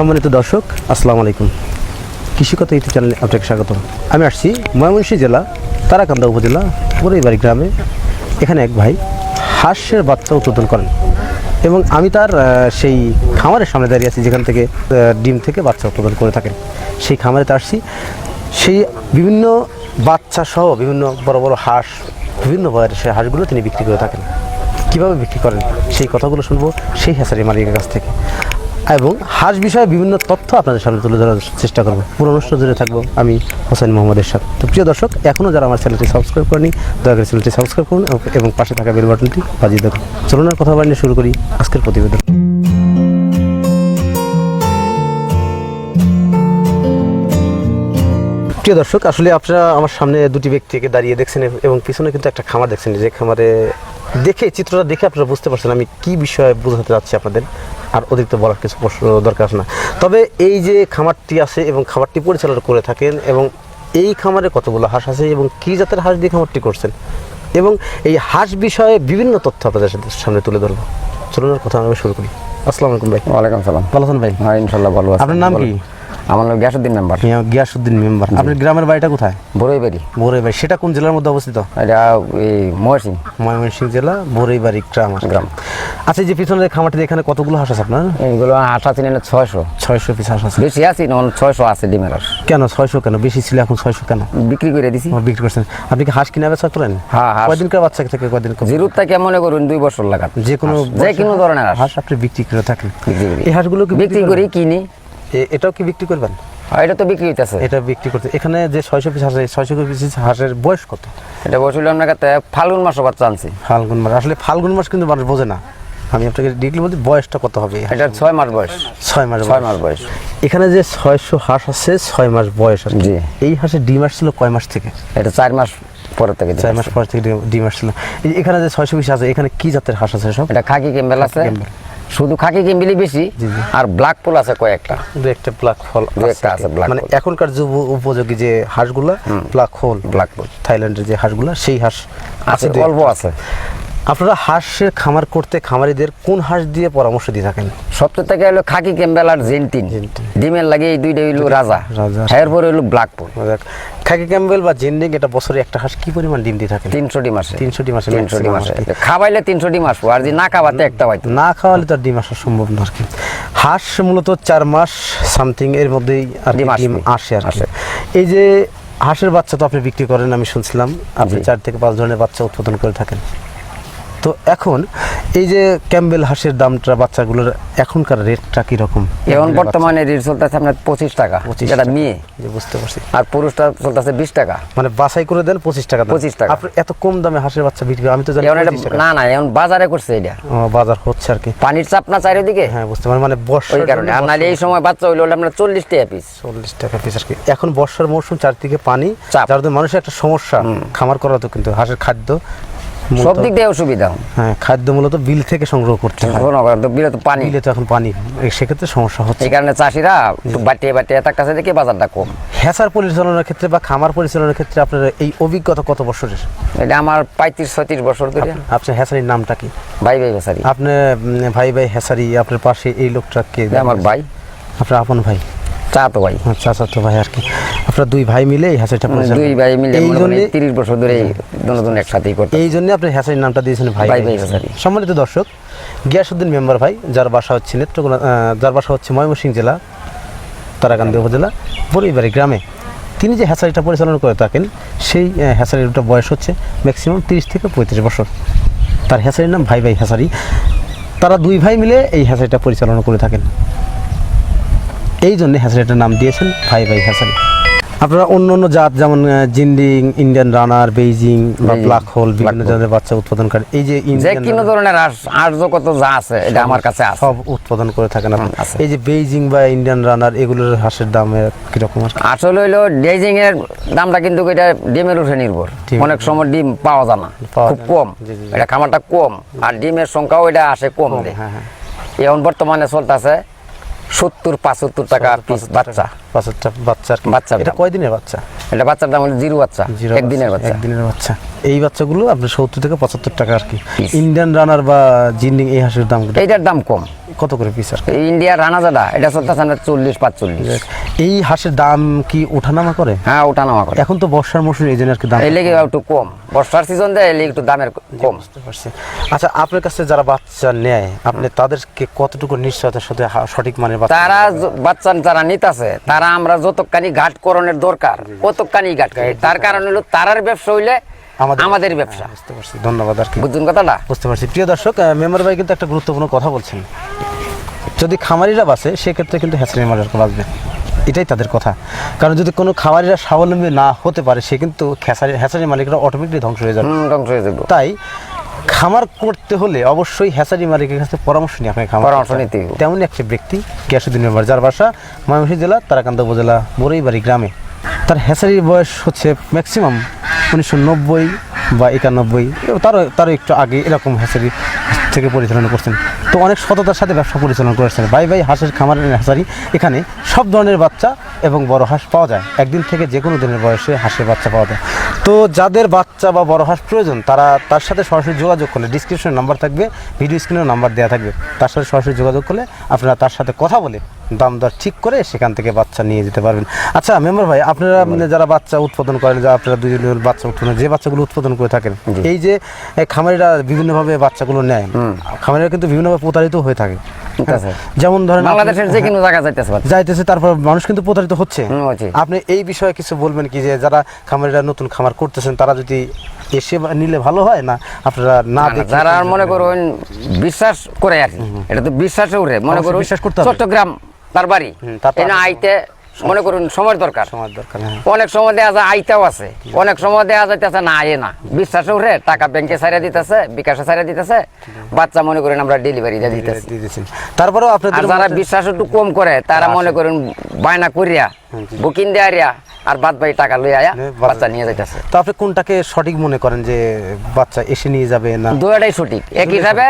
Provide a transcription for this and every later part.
সম্মানিত দর্শক, আসসালামু আলাইকুম। কৃষিকতা ইউটিউব চ্যানেলে আপনাকে স্বাগত আমি আসছি ময়মনসিংহ জেলা, তারাকান্দা উপজেলা বড়ইবাড়ি গ্রামে। এখানে এক ভাই হাঁসের বাচ্চা উৎপাদন করেন এবং আমি তার সেই খামারের সামনে দাঁড়িয়ে আছি, যেখান থেকে ডিম থেকে বাচ্চা উৎপাদন করে থাকেন। সেই খামারেতে আসছি। সেই বিভিন্ন বাচ্চা সহ বিভিন্ন বড় বড় হাঁস, বিভিন্ন বয়ের সেই হাঁসগুলো তিনি বিক্রি করে থাকেন। কীভাবে বিক্রি করেন? সেই কথাগুলো শুনব সেই হ্যাসারি মালিকের কাছ থেকে। এবং হাঁস বিষয়ে বিভিন্ন তথ্য আপনাদের সামনে তুলে ধরার চেষ্টা করব। পুরো অনুষ্ঠান জুড়ে থাকব আমি হোসেন মোহাম্মদের সাথে। তো প্রিয় দর্শক এখনও যারা আমার চ্যানেলটি সাবস্ক্রাইব করেনি, দয়া করে চ্যানেলটি সাবস্ক্রাইব করুন এবং- পাশে থাকা বেল বাটনটি বাজিয়ে দেখুন। চলুন আর কথা বাড়িয়ে শুরু করি আজকের প্রতিবেদন। প্রিয় দর্শক, আসলে আপনারা আমার সামনে দুটি ব্যক্তিকে দাঁড়িয়ে দেখছেন এবং পিছনে কিন্তু একটা খামার দেখছেন। যে খামারে দেখে চিত্রটা দেখে আপনারা বুঝতে পারছেন আমি কি বিষয়ে বোঝাতে যাচ্ছি আপনাদের। আর অতিরিক্ত বলার কিছু প্রশ্ন দরকার না। তবে এই যে খামারটি আছে এবং খামারটি পরিচালনা করে থাকেন এবং এই খামারে কতগুলো হাঁস আছে এবং কি জাতের হাঁস দিয়ে খামারটি করছেন এবং এই হাঁস বিষয়ে বিভিন্ন তথ্য আপনাদের সাথে সামনে তুলে ধরবো। চলুন কথা আমি শুরু করি। আসসালামু আলাইকুম ভাই। ওয়ালাইকুম সালাম। ভালো আছেন ভাই? হ্যাঁ ইনশাল্লাহ ভালো আপনার নাম কি? আমার নাম গ্যাসুদ্দিন মেম্বার। গিয়াসুদ্দিন মেম্বার। আপনার গ্রামের বাড়িটা কোথায়? বড়ইবাড়ি। বড়ই ভাই সেটা কোন জেলার মধ্যে অবস্থিত? এটা এই মহসিং ময়মনসিংহ জেলা বড়ইবাড়ি গ্রাম গ্রাম। আচ্ছা যে পিছনে খামারটি এখানে কতগুলো হাঁস আছে আপনার? এইগুলো আটা তিন ছয়শো। ছয়শো পিস হাঁস আছে। বেশি আছি না ছয়শো আছে ডিমের হাঁস। কেন ছয়শো কেন? বেশি ছিল এখন ছয়শো কেন? বিক্রি করে দিছি। বিক্রি করছেন। আপনি কি হাঁস কিনে বেচা করেন? হ্যাঁ, হাঁস। কয়দিনকার বাচ্চা থেকে কয়দিন জিরুর থেকে মনে করুন দুই বছর লাগান যে কোনো যে কোনো ধরনের হাঁস। হাঁস আপনি বিক্রি করে থাকেন। এই হাঁসগুলো বিক্রি করি কিনি। এটাও কি বিক্রি করবেন? আর এটা তো বিক্রি হইতেছে। এটা বিক্রি করতে। এখানে যে ছয়শো পিস হাঁস ছয়শো পিস হাঁসের বয়স কত? এটা বসছিল আপনার কাছে ফাল্গুন মাসও বাচ্চা আনছি। ফাল্গুন মাস। আসলে ফাল্গুন মাস কিন্তু মানুষ বোঝে না। আমি আপনাকে ডিগ্রি বলতে বয়সটা কত হবে? এটা ছয় মাস বয়স। ছয় মাস ছয় মাস বয়স। এখানে যে ছয়শো হাঁস আছে ছয় মাস বয়স। জি। এই হাঁসের ডিম আসছিল কয় মাস থেকে? এটা চার মাস পরে থেকে। চার মাস পর থেকে ডিম- আসছিল। এখানে যে ছয়শো পিস আছে এখানে কি জাতের হাঁস আছে সব? এটা খাকি কেম্বেল আছে। ক্যাম্বেল। শুধু খাকি কিম্বিলি বেশি? আর ব্ল্যাক ফুল আছে কয়েকটা। দু একটা ব্ল্যাক ফল দু একটা আছে ব্ল্যাক মানে এখনকার যুব উপযোগী যে হাঁসগুলা ব্ল্যাক হোল ব্ল্যাক পোল থাইল্যান্ডের যে হাঁসগুলা সেই হাঁস আছে অল্প আছে। আপনারা হাঁসের খামার করতে খামারিদের কোন হাঁস দিয়ে পরামর্শ দিয়ে থাকেন? সবচেয়ে থেকে হলো খাকি কেম্বেল আর জেন্টিন। ডিমের লাগে এই দুইটা হইল রাজা। রাজা। এরপরে হইল ব্ল্যাক পোল খাকি ক্যাম্বেল বা জেন্ডিং এটা বছরে একটা হাঁস কি পরিমাণ ডিম দিয়ে থাকে তিনশো ডিম আসে 300 ডিম আসে তিনশো ডিম আসে। খাবাইলে তিনশো ডিম আসব আর যদি না খাওয়াতে একটা হয়তো না খাওয়ালে তো ডিম আসা সম্ভব না আর কি। হাঁস মূলত চার মাস সামথিং এর মধ্যেই আর ডিম। আসে। আর। এই যে হাঁসের বাচ্চা তো আপনি বিক্রি করেন আমি শুনছিলাম আপনি চার থেকে পাঁচ ধরনের বাচ্চা উৎপাদন করে থাকেন। তো এখন এই যে ক্যাম্বেল হাঁসের দামটা বাচ্চাগুলোর এখনকার রেটটা কীরকম? এখন বর্তমানে রেট চলতেছে আপনার পঁচিশ টাকা 25 যেটা মেয়ে। যে বুঝতে পারছি। আর পুরুষটা চলতেছে বিশ টাকা। মানে বাছাই করে দেন পঁচিশ টাকা। 25 টাকা। আপনি এত কম দামে হাঁসের বাচ্চা বিক্রি আমি তো জানি এখন এটা 25 টাকা। না না এখন বাজারে করছে এটা। ও, বাজার হচ্ছে আর কি। পানির চাপ না চারিদিকে? হ্যাঁ বুঝতে পারি মানে ওই বর্ষার কারণে। আর নাহলে এই সময় বাচ্চা হইল আপনার চল্লিশ টাকা পিস চল্লিশ টাকা পিস আর কি। এখন বর্ষার মৌসুম চারদিকে পানি চাপ। যার জন্য মানুষের একটা সমস্যা। খামার করা তো কিন্তু হাঁসের খাদ্য সব দিক দিয়ে অসুবিধা। হ্যাঁ খাদ্য মূলত বিল থেকে সংগ্রহ করতে হয়। বিলে তো পানি। বিলে তো এখন পানি। সেক্ষেত্রে সমস্যা হচ্ছে। এই কারণে চাষিরা বাটিয়ে বাটিয়ে তার কাছে দেখে বাজারটা কম। হ্যাসার পরিচালনার ক্ষেত্রে বা খামার পরিচালনার ক্ষেত্রে আপনার এই অভিজ্ঞতা কত বছরের? এটা আমার পঁয়ত্রিশ ছত্রিশ বছর ধরে। আপনার হ্যাসারির নামটা কি? ভাই ভাই বেসারি আপনি ভাই ভাই হ্যাসারি আপনার পাশে এই লোকটা কে আমার ভাই। আপনার আপন ভাই? চা ভাই আচ্ছা আচ্ছা ভাই আর কি। আপনার দুই ভাই মিলে এই দুই ভাই মিলে এই জন্যে- তিরিশ বছর ধরে দুজন একসাথেই করতে এই জন্য আপনি হ্যাসারির নামটা দিয়েছেন ভাই। ভাই ভাই। সম্মানিত দর্শক গিয়াসুদ্দিন মেম্বার ভাই যার বাসা হচ্ছে নেত্রকোনা যার বাসা হচ্ছে ময়মনসিংহ জেলা তারাকান্দি উপজেলা বড়ইবাড়ি গ্রামে। তিনি যে হ্যাসারিটা পরিচালনা করে থাকেন সেই আহ, হ্যাসারিটা বয়স হচ্ছে ম্যাক্সিমাম তিরিশ থেকে পঁয়ত্রিশ বছর। তার হ্যাসারির নাম ভাই ভাই হ্যাসারি তারা দুই ভাই মিলে এই হ্যাসারিটা পরিচালনা করে থাকেন। এই জন্য হ্যাসারিটার নাম দিয়েছেন ভাই ভাই হ্যাসারি আপনারা অন্য অন্য জাত যেমন জিন্ডিং ইন্ডিয়ান রানার বেইজিং বা ব্ল্যাক হোল বিভিন্ন। ধরনের বাচ্চা উৎপাদন করে এই যে যে ইন্ডিয়ান কোনো ধরনের আর্য কত যা আছে এটা আমার কাছে আছে সব উৎপাদন করে থাকেন আপনি আছে। এই যে বেইজিং বা ইন্ডিয়ান রানার এগুলোর হাঁসের দাম আহ, কীরকম আর কি? আসলে হলো ডেজিং এর দামটা কিন্তু এটা ডিমের উপরে নির্ভর। অনেক সময় ডিম পাওয়া যায় না খুব কম। এটা খামারটা কম আর ডিমের সংখ্যাও এটা আসে কম। হ্যাঁ, হ্যাঁ। এখন বর্তমানে চলতেছে সত্তর পঁচাত্তর টাকা পিস বাচ্চা। বাচ্চা বাচ্চা কি। এটা। কয়দিনের বাচ্চা? এটা বাচ্চার দাম হলো জিরো বাচ্চা একদিনের বাচ্চা একদিনের বাচ্চা। এই বাচ্চাগুলো আপনার সত্তর থেকে পঁচাত্তর টাকা আর কি। ইন্ডিয়ান রানার বা জিন্ডিং এই হাঁসের দাম এইটার দাম কম। কত করে পিস আর? ইন্ডিয়া ইন্ডিয়ার রানাজাদা এটা চলতেছে চল্লিশ পাঁচচল্লিশ। এই হাঁসের দাম কি ওঠানামা করে? হ্যাঁ ওটা নামা করে। এখন তো বর্ষার মৌসুম এই জন্য আর কি দাম এই লেগে একটু কম। বর্ষার সিজন দেয় এই একটু দামের কম। আচ্ছা আপনার কাছে যারা বাচ্চা নেয় আপনি তাদেরকে কতটুকু নিশ্চয়তার সাথে সঠিক মানের বাচ্চা তারা বাচ্চা যারা নিতাছে তারা আমরা যতখানি ঘাট করণের দরকার কতখানি ঘাট তার কারণ হলো তারার ব্যবসা হইলে আমাদের- আমাদের ব্যবসা। বুঝতে পারছি। ধন্যবাদ আর কি। বুঝছেন কথাটা? বুঝতে পারছি। প্রিয় দর্শক মেম্বার ভাই কিন্তু একটা গুরুত্বপূর্ণ কথা বলছেন। যদি খামারিরা বাঁচে সেক্ষেত্রে কিন্তু হ্যাচারি মালিকরা বাঁচবে এটাই তাদের কথা। কারণ যদি কোনো খামারিরা স্বাবলম্বী না হতে পারে সে কিন্তু খেসারি হ্যাচারি মালিকরা অটোমেটিকলি ধ্বংস হয়ে যাবে। ধ্বংস হয়ে যাবে। তাই খামার করতে হলে অবশ্যই হ্যাচারি মালিকের কাছে পরামর্শ নিয়ে আপনাকে খামার পরামর্শ নিতে। তেমনই একটি ব্যক্তি গিয়াসুদ্দিন মেম্বার যার বাসা ময়মনসিংহ জেলা তারাকান্দা উপজেলা বড়ইবাড়ি গ্রামে। তার হ্যাচারির বয়স হচ্ছে ম্যাক্সিমাম উনিশশো নব্বই বা একানব্বই তারও তারও একটু আগে এরকম হ্যাচারি থেকে পরিচালনা করছেন। তো অনেক সততার সাথে ব্যবসা পরিচালনা করেছেন। ভাই ভাই হাঁসের খামারের হ্যাচারি এখানে সব ধরনের বাচ্চা এবং বড় হাঁস পাওয়া যায়। একদিন থেকে যে কোনো দিনের বয়সে হাঁসের বাচ্চা পাওয়া যায়। তো যাদের বাচ্চা বা বড় হাঁস প্রয়োজন, তারা তার সাথে সরাসরি যোগাযোগ করলে ডিসক্রিপশনে নাম্বার থাকবে ভিডিও স্ক্রিনেও নাম্বার দেওয়া থাকবে। তার সাথে সরাসরি যোগাযোগ করলে আপনারা তার সাথে কথা বলে দাম দর ঠিক করে সেখান থেকে বাচ্চা নিয়ে যেতে পারবেন। আচ্ছা মেম্বার ভাই আপনারা মানে যারা বাচ্চা উৎপাদন করেন যা আপনারা দুজন বাচ্চা উৎপাদন যে বাচ্চাগুলো উৎপাদন করে থাকেন এই যে খামারিরা বিভিন্নভাবে বাচ্চাগুলো নেয়। খামারিরা কিন্তু বিভিন্নভাবে প্রতারিত হয়ে থাকে। যেমন ধরেন বাংলাদেশের যে কোনো জায়গা যাইতেছে যাইতেছে তারপর মানুষ কিন্তু প্রতারিত হচ্ছে। আপনি এই বিষয়ে কিছু বলবেন কি যে যারা খামারিরা নতুন খামার করতেছেন তারা যদি এসে নিলে ভালো হয় না আপনারা না যারা মনে করুন বিশ্বাস করে আর এটা তো বিশ্বাসে উঠে। মনে করুন বিশ্বাস করতে। চট্টগ্রাম তার বাড়ি। আইতে মনে করুন সময় দরকার। সময় দরকার হ্যাঁ। অনেক সময় দেওয়া যায় আইতেও আছে। অনেক সময় দেওয়া যাইতেছে না আয়ে না। বিশ্বাস উঠে টাকা ব্যাংকে সারিয়ে দিতেছে বিকাশে সারিয়ে দিতেছে। বাচ্চা মনে করেন আমরা ডেলিভারি দিয়ে দিতেছি। দিয়ে তারপরেও আপনাদের যারা বিশ্বাস একটু কম করে তারা মনে করেন বায়না করিয়া বুকিং দেয়ারিয়া আর বাদ বাকি টাকা লই আয়া বাচ্চা- নিয়ে যাইতেছে। তো আপনি কোনটাকে সঠিক মনে করেন যে বাচ্চা এসে নিয়ে যাবে না? দুটাই সঠিক। এক হিসাবে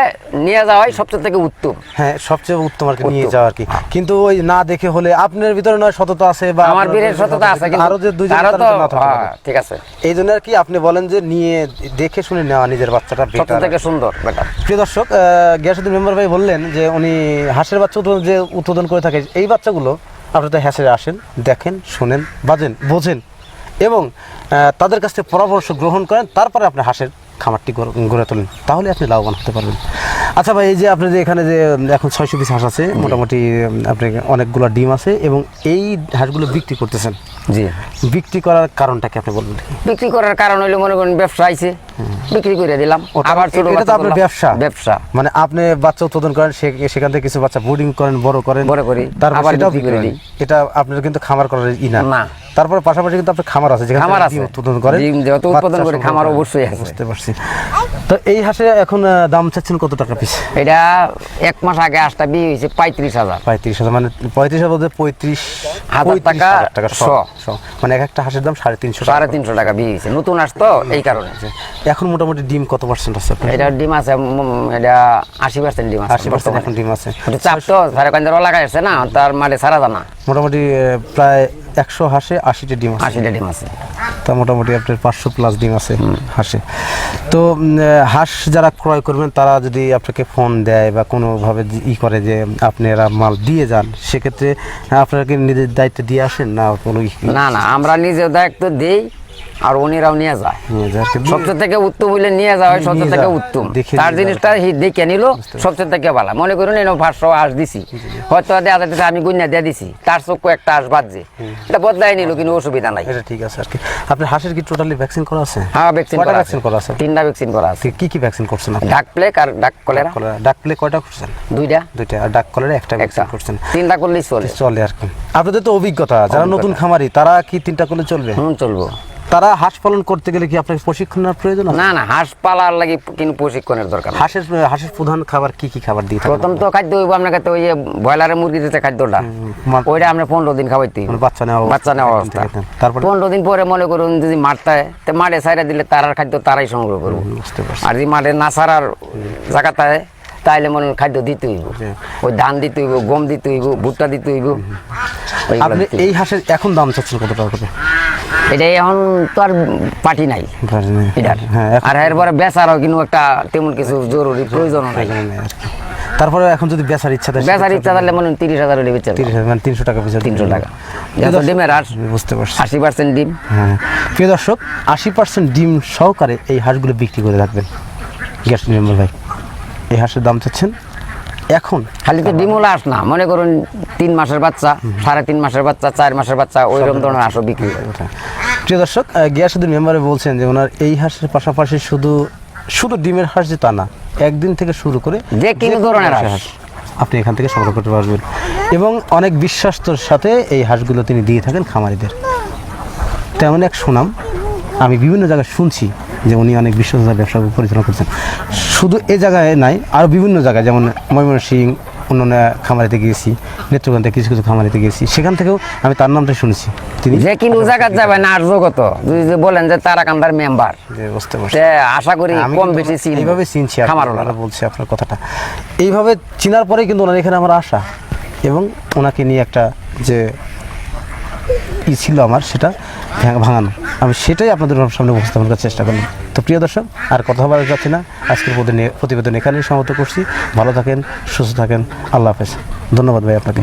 নিয়ে যাওয়াই সবচেয়ে থেকে উত্তম। হ্যাঁ সবচেয়ে উত্তম আর কি নিয়ে যাওয়া আর কি। কিন্তু ওই না দেখে হলে আপনার ভিতরে নয় সততা আছে বা আমার ভিতরে সততা আছে কিন্তু আরও যে দুইজন হ্যাঁ। ঠিক আছে। এই জন্য আর কি আপনি বলেন যে নিয়ে দেখে শুনে নেওয়া নিজের বাচ্চাটা সবচেয়ে বেটার থেকে সুন্দর বেটা প্রিয় দর্শক গিয়াসুদ্দিন মেম্বার ভাই বললেন যে উনি হাঁসের বাচ্চা যে উৎপাদন করে থাকে এই বাচ্চাগুলো আপনারা তো হ্যাঁসে আসেন দেখেন শোনেন বাজেন বোঝেন এবং তাদের কাছ থেকে পরামর্শ গ্রহণ করেন তারপরে আপনি হাঁসের খামারটি গড়- তোলেন। তাহলে আপনি লাভবান হতে পারবেন। আচ্ছা ভাই এই যে আপনি যে এখানে যে এখন ছয়শো পিস হাঁস আছে মোটামুটি আপনি অনেকগুলো ডিম আছে এবং এই হাঁসগুলো বিক্রি করতেছেন। জি। বিক্রি করার কারণটা কি আপনি বলবেন? বিক্রি করার কারণ হইল মনে করেন ব্যবসা আইছে। বিক্রি করে দিলাম। আবার ছোট এটা তো আপনার ব্যবসা। ব্যবসা। মানে আপনি বাচ্চা উৎপাদন করেন সে- সেখান থেকে কিছু বাচ্চা ব্রিডিং করেন বড় করেন। বড় করি, তারপর আবার বিক্রি করে এটা আপনার কিন্তু খামার করার ই না। না। তারপর পাশাপাশি কিন্তু আপনার খামার আছে যেখানে খামার আছে। উৎপাদন করেন। যেহেতু উৎপাদন করি, খামার অবশ্যই আছে। বুঝতে পারছি। তো এই হাঁসে এখন দাম চাচ্ছেন কত টাকা পিস এটা এক মাস আগে আসটা বিয়ে হয়েছে পঁয়ত্রিশ হাজার। পঁয়ত্রিশ হাজার মানে পঁয়ত্রিশ হাজার পঁয়ত্রিশ হাজার টাকা টাকা। মানে এক একটা হাঁসের দাম সাড়ে তিনশো সাড়ে তিনশো টাকা বিয়ে হয়েছে নতুন আসতো এই কারণে। এখন মোটামুটি ডিম কত পার্সেন্ট আছে এটা ডিম আছে এটা আশি পার্সেন্ট ডিম আছে আশি পার্সেন্ট এখন ডিম আছে। চাপ তো সাড়ে কান্দার লাগাই আসছে না তার মাঠে সারা জানা মোটামুটি প্রায় একশো হাঁসে আশিটা ডিম আশিটা ডিম আছে। তা মোটামুটি আপনার পাঁচশো প্লাস ডিম আছে হাঁসে। তো হাঁস যারা ক্রয় করবেন তারা যদি আপনাকে ফোন দেয় বা কোনোভাবে ই করে যে আপনারা মাল দিয়ে যান সেক্ষেত্রে আপনারা কি নিজের দায়িত্ব দিয়ে আসেন না কোনো না না আমরা নিজের দায়িত্ব দেই। আর উনিরাও নিয়ে যায়? সবচেয়ে থেকে উত্তম হইলে নিয়ে যাওয়া হয় সবচেয়ে থেকে উত্তম। তার জিনিসটা দেখে নিল সবচেয়ে থেকে ভালো। মনে করুন এনে পাঁচশো আস দিছি। হয়তো দেওয়া যাইতেছে আমি গুন্যা দিয়ে দিছি তার চোখ একটা আস বাজছে এটা বদলাই নিল কিন্তু অসুবিধা নাই। এটা ঠিক আছে আর কি। আপনার হাঁসের কি টোটালি ভ্যাকসিন করা আছে? হ্যাঁ ভ্যাকসিন করা আছে। ভ্যাকসিন করা আছে? তিনটা ভ্যাকসিন করা আছে। কি কি ভ্যাকসিন করছেন আপনি? ডাক প্লেক আর ডাক কলেরা ডাক প্লে কয়টা করছেন? দুইটা। দুইটা। আর ডাক কলেরা একটা একটা। ভ্যাকসিন করছেন। তিনটা করলেই চলে। চলে আর কি। আপনাদের তো অভিজ্ঞতা যারা নতুন খামারি তারা কি তিনটা করলে চলবে? হুম চলবো। তারা হাঁস পালন করতে গেলে কি আপনার প্রশিক্ষণের প্রয়োজন না না হাঁস পালার লাগি কিন্তু প্রশিক্ষণের দরকার হাঁসের হাঁসের প্রধান খাবার কি কি খাবার দিয়ে প্রথম তো খাদ্য হইব আপনাকে তো ওই যে ব্রয়লারের মুরগি দিতে খাদ্যটা। ওইটা আমরা পনেরো দিন খাওয়াইতে বাচ্চা নেওয়া বাচ্চা নেওয়া অবস্থা। দেন। পনেরো দিন পরে মনে করুন যদি মাঠটা তো মাঠে সাইডে দিলে তারার খাদ্য তারাই সংগ্রহ করব। আর যদি মাঠে না সারার জায়গাটায় তাইলে মনে হয় খাদ্য দিতে হইব। ওই ধান দিতে হইব গম দিতে হইব ভুট্টা দিতে হইব। আপনি এই হাঁসের এখন দাম চাচ্ছেন কত টাকা করে? এটা এখন তো আর পার্টি নাই। এটার। হ্যাঁ আর এরপরে বেচারও কিন্তু একটা তেমন কিছু জরুরি প্রয়োজন নাই। কি। তারপরে এখন যদি বেচার ইচ্ছা থাকে বেচার ইচ্ছা থাকলে মনে তিরিশ হাজার হলে বেচার তিরিশ হাজার মানে তিনশো টাকা পিছু তিনশো টাকা। ডিমের আর বুঝতে পারছি। আশি পার্সেন্ট ডিম। হ্যাঁ। প্রিয় দর্শক আশি পার্সেন্ট ডিম সহকারে এই হাঁসগুলো বিক্রি করে রাখবেন। গ্যাস নির্মল ভাই। এই হাঁসের দাম চাচ্ছেন? এখন? খালি তো ডিমওলা হাঁস না? মনে করুন তিন মাসের বাচ্চা সাড়ে তিন মাসের বাচ্চা চার মাসের বাচ্চা ওই রকম ধরনের হাঁসও বিক্রি হয়। প্রিয় দর্শক গিয়াসুদ্দিন মেম্বারে বলছেন যে ওনার এই হাঁসের পাশাপাশি শুধু শুধু ডিমের হাঁস যে তা না একদিন থেকে শুরু করে যে কোনো ধরনের হাঁস। আপনি এখান থেকে সংগ্রহ করতে পারবেন। এবং অনেক বিশ্বাস্তর সাথে এই হাঁসগুলো তিনি দিয়ে থাকেন খামারিদের। তেমন এক সুনাম আমি বিভিন্ন জায়গায় শুনছি যে উনি অনেক বিশ্বস্ত ব্যবসা পরিচালনা করছেন। শুধু এ জায়গায় নাই আরও বিভিন্ন জায়গায় যেমন ময়মনসিং অন্যান্য খামারিতে গিয়েছি নেত্রকোনাতে কিছু কিছু খামারিতে গিয়েছি সেখান থেকেও আমি তার নামটা শুনেছি। তিনি যে কোনো জায়গায় যাবে না আর জগত। যদি যে বলেন যে তারাকান্দার মেম্বার। যে বুঝতে পারছি। আশা করি কম কিন্তু বেশি চিনি এইভাবে চিনছি কি, ওনারা বলছে আপনার কথাটা। এইভাবে চিনার পরেই কিন্তু ওনার এখানে আমার আশা। এবং ওনাকে নিয়ে একটা যে ই ছিল আমার সেটা ভেঙ- ভাঙানো। আমি সেটাই আপনাদের সামনে উপস্থাপন করার চেষ্টা করলাম। তো প্রিয় দর্শক, আর কথা বলা যাচ্ছে না। আজকের প্রতিবেদন এখানেই সমাপ্ত করছি। ভালো থাকেন, সুস্থ থাকেন। আল্লাহ হাফেজ। ধন্যবাদ ভাই আপনাকে।